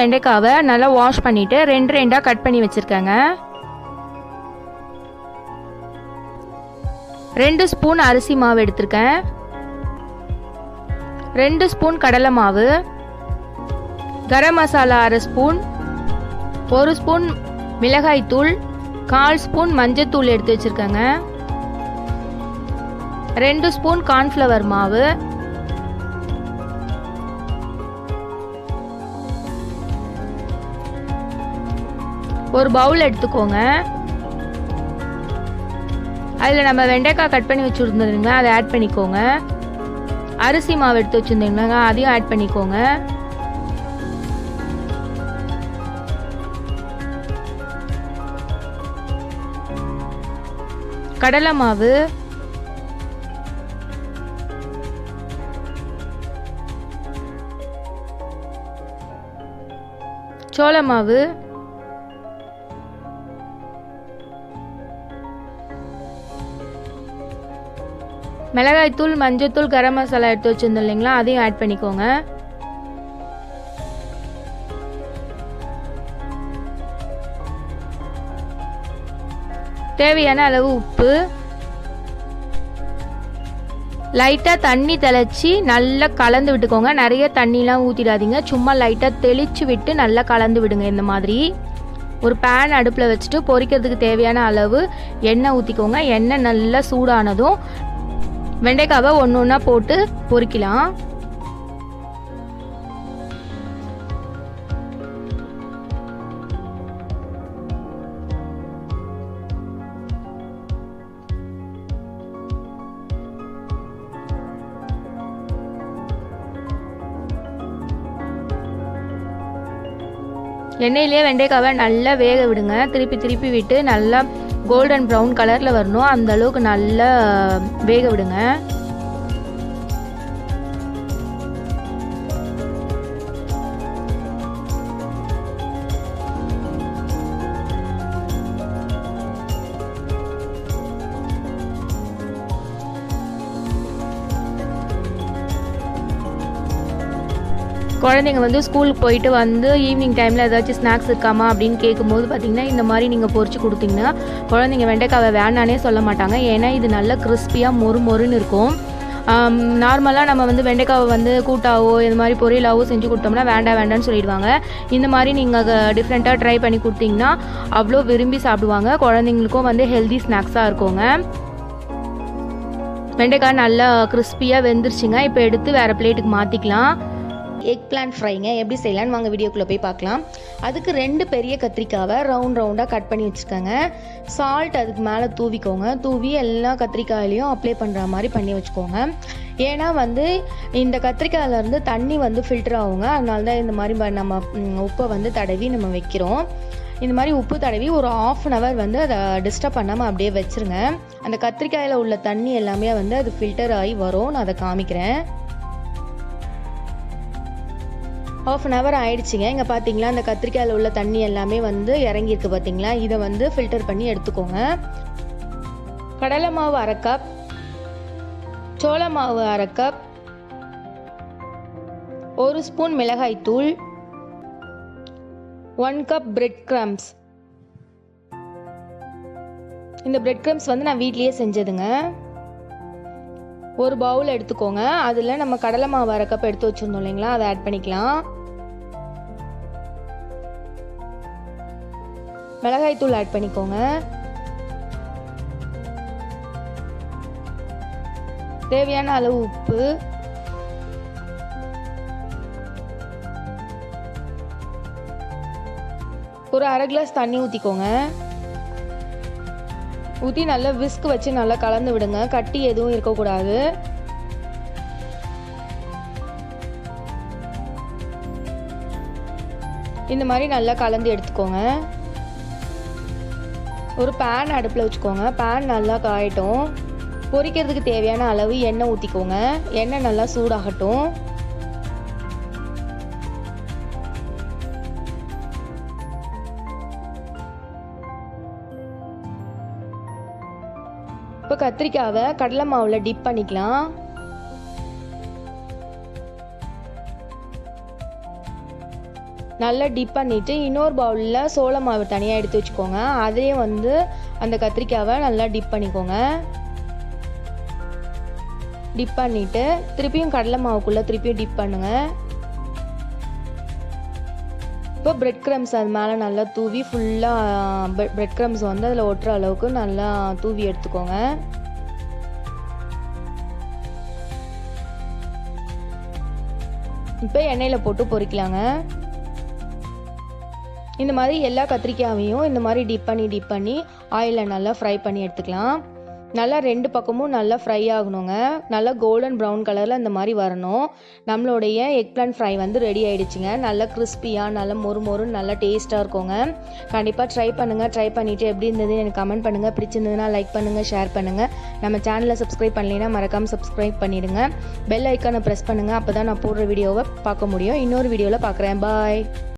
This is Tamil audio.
வெண்டைக்காவை நல்லா வாஷ் பண்ணிவிட்டு ரெண்டு ரெண்டாக கட் பண்ணி வச்சுருக்கேங்க. ரெண்டு ஸ்பூன் அரிசி மாவு எடுத்திருக்கேன். ரெண்டு ஸ்பூன் கடலை மாவு. கரம் மசாலா அரை ஸ்பூன் ஒரு ஸ்பூன் மிளகாய்த்தூள் கால் ஸ்பூன் மஞ்சத்தூள் எடுத்து வச்சுருக்கேங்க. ரெண்டு ஸ்பூன் கார்ன்ஃப்ளவர் மாவு. ஒரு பவுல் எடுத்துக்கோங்க. அதில் நம்ம வெண்டைக்காய் கட் பண்ணி வச்சுருந்துருங்க அதை ஆட் பண்ணிக்கோங்க. அரிசி மாவு எடுத்து வச்சுருந்தீங்களா அதையும் ஆட் பண்ணிக்கோங்க. கடலை மாவு. சோள மாவு. மிளகாய்த்தூள் மஞ்சத்தூள் கரம் மசாலா எடுத்து வச்சுருந்தோம் இல்லைங்களா? அதையும் ஆட் பண்ணிக்கோங்க. தேவையான அளவு உப்பு. லைட்டாக தண்ணி தெளித்து நல்லா கலந்து விட்டுக்கோங்க. நிறைய தண்ணிலாம் ஊற்றிடாதீங்க சும்மா லைட்டாக தெளித்து விட்டு நல்லா கலந்து விடுங்க இந்த மாதிரி. ஒரு பேன் அடுப்பில் வச்சுட்டு பொரிக்கிறதுக்கு தேவையான அளவு எண்ணெய் ஊற்றிக்கோங்க எண்ணெய் நல்லா சூடானதும் வெண்டைக்காவை ஒன்று ஒன்றா போட்டு பொறிக்கலாம். எண்ணெயிலே வெண்டைக்காவை நல்லா வேக விடுங்க. திருப்பி திருப்பி விட்டு நல்லா கோல்டன் ப்ரௌன் கலரில் வரணும். அந்த அளவுக்கு நல்லா வேக விடுங்க. குழந்தைங்க வந்து ஸ்கூலுக்கு போயிட்டு வந்து ஈவினிங் டைமில் ஏதாச்சும் ஸ்நாக்ஸ் இருக்காமா அப்படின்னு கேட்கும்போது பார்த்தீங்கன்னா இந்த மாதிரி நீங்கள் பொறிச்சு கொடுத்தீங்கன்னா குழந்தைங்க வெண்டைக்காவை வேணானே சொல்ல மாட்டாங்க. ஏன்னா இது நல்ல கிறிஸ்பியாக மொறு மொறுன்னு இருக்கும். நார்மலாக நம்ம வந்து வெண்டைக்காவை வந்து கூட்டாவோ இது மாதிரி பொரியலாவோ செஞ்சு கொடுத்தோம்னா வேண்டாம் வேண்டாம்னு சொல்லிடுவாங்க. இந்த மாதிரி நீங்கள் டிஃப்ரெண்ட்டாக ட்ரை பண்ணி கொடுத்தீங்கன்னா அவ்வளோ விரும்பி சாப்பிடுவாங்க. குழந்தைங்களுக்கும் வந்து ஹெல்தி ஸ்நாக்ஸாக இருக்குங்க. வெண்டைக்காய் நல்லா கிறிஸ்பியாக வெந்துருச்சுங்க. இப்போ எடுத்து வேறு பிளேட்டுக்கு மாற்றிக்கலாம் எக் பிளான் ஃப்ரைங்க எப்படி செய்யலான்னு வாங்க வீடியோக்குள்ளே போய் பார்க்கலாம். அதுக்கு ரெண்டு பெரிய கத்திரிக்காவை ரவுண்ட் ரவுண்டாக கட் பண்ணி வச்சுக்கோங்க. சால்ட் அதுக்கு மேலே தூவிக்கோங்க. தூவி எல்லா கத்திரிக்காயிலையும் அப்ளை பண்ணுற மாதிரி பண்ணி வச்சுக்கோங்க. ஏன்னா வந்து இந்த கத்திரிக்காயிலேருந்து தண்ணி வந்து ஃபில்டர் ஆகுங்க. அதனால தான் இந்த மாதிரி நம்ம உப்பை வந்து தடவி நம்ம வைக்கிறோம். இந்த மாதிரி உப்பு தடவி ஒரு ஆஃப் அன் ஹவர் வந்து அதை டிஸ்டர்ப் பண்ணாமல் அப்படியே வச்சுருங்க. அந்த கத்திரிக்காயில் உள்ள தண்ணி எல்லாமே வந்து அது ஃபில்டர் ஆகி வரும். நான் அதை காமிக்கிறேன். ஆஃப் அன் ஹவர் ஆயிடுச்சுங்க. இங்கே பார்த்தீங்களா அந்த கத்திரிக்காயில் உள்ள தண்ணி எல்லாமே வந்து இறங்கியிருக்கு பார்த்தீங்களா இதை வந்து ஃபில்டர் பண்ணி எடுத்துக்கோங்க. கடலை மாவு அரை கப் சோள மாவு அரை கப் ஒரு ஸ்பூன் மிளகாய்த்தூள் ஒன் கப் பிரெட் கிரம்ஸ் இந்த பிரெட் கிரம்ஸ் வந்து நான் வீட்லேயே செஞ்சதுங்க. ஒரு பவுல் எடுத்துக்கோங்க. அதில் நம்ம கடலை மாவு அரை கப் எடுத்து வச்சுருந்தோம் இல்லைங்களா? அதை ஆட் பண்ணிக்கலாம். மிளகாய்த்தூள் ஆட் பண்ணிக்கோங்க. தேவையான அளவு உப்பு. ஒரு அரை கிளாஸ் தண்ணி ஊற்றிக்கோங்க ஊற்றி நல்லா விஸ்க் வச்சு நல்லா கலந்து விடுங்க. கட்டி எதுவும் இருக்கக்கூடாது. இந்த மாதிரி நல்லா கலந்து எடுத்துக்கோங்க. ஒரு பேன் அடுப்பில் வச்சுக்கோங்க. பேன் நல்லா காயட்டும். பொரிக்கிறதுக்கு தேவையான அளவு எண்ணெய் ஊற்றிக்கோங்க எண்ணெய் நல்லா சூடாகட்டும். இப்போ கத்திரிக்காவை கடலை மாவில் டிப் பண்ணிக்கலாம். நல்லா டிப் பண்ணிவிட்டு இன்னொரு பவுலில் சோள மாவு தனியாக எடுத்து வச்சுக்கோங்க. அதையும் வந்து அந்த கத்திரிக்காவை நல்லா டிப் பண்ணிக்கோங்க. டிப் பண்ணிவிட்டு திருப்பியும் கடலை மாவுக்குள்ளே திருப்பியும் டிப் பண்ணுங்கள் இப்போ பிரெட் க்ரம்ஸ் அது மேலே நல்லா தூவி ஃபுல்லாக பிரெட் க்ரம்ஸ் வந்து அதில் ஒட்டுற அளவுக்கு நல்லா தூவி எடுத்துக்கோங்க. இப்போ எண்ணெயில் போட்டு பொரிக்கலாங்க இந்த மாதிரி எல்லா கத்திரிக்காயையும் இந்த மாதிரி டிப் பண்ணி டிப் பண்ணி ஆயிலில் நல்லா ஃப்ரை பண்ணி எடுத்துக்கலாம். நல்லா ரெண்டு பக்கமும் நல்லா ஃப்ரை ஆகணுங்க. நல்லா கோல்டன் ப்ரௌன் கலரில் இந்த மாதிரி வரணும். நம்மளுடைய எக் பிளான் ஃப்ரை வந்து ரெடி ஆகிடுச்சுங்க நல்லா கிறிஸ்பியாக நல்லா மொறு மொறுன்னு நல்லா டேஸ்ட்டாக இருக்குங்க. கண்டிப்பாக ட்ரை பண்ணுங்கள் ட்ரை பண்ணிவிட்டு எப்படி இருந்தது எனக்கு கமெண்ட் பண்ணுங்கள் பிடிச்சிருந்ததுன்னா லைக் பண்ணுங்கள் ஷேர் பண்ணுங்கள் நம்ம சேனலை சப்ஸ்கிரைப் பண்ணலைன்னா மறக்காமல் சப்ஸ்கிரைப் பண்ணிவிடுங்க பெல் ஐக்கானை ப்ரெஸ் பண்ணுங்கள் அப்போ தான் நான் போடுற வீடியோவை பார்க்க முடியும். இன்னொரு வீடியோவில் பார்க்குறேன். பாய்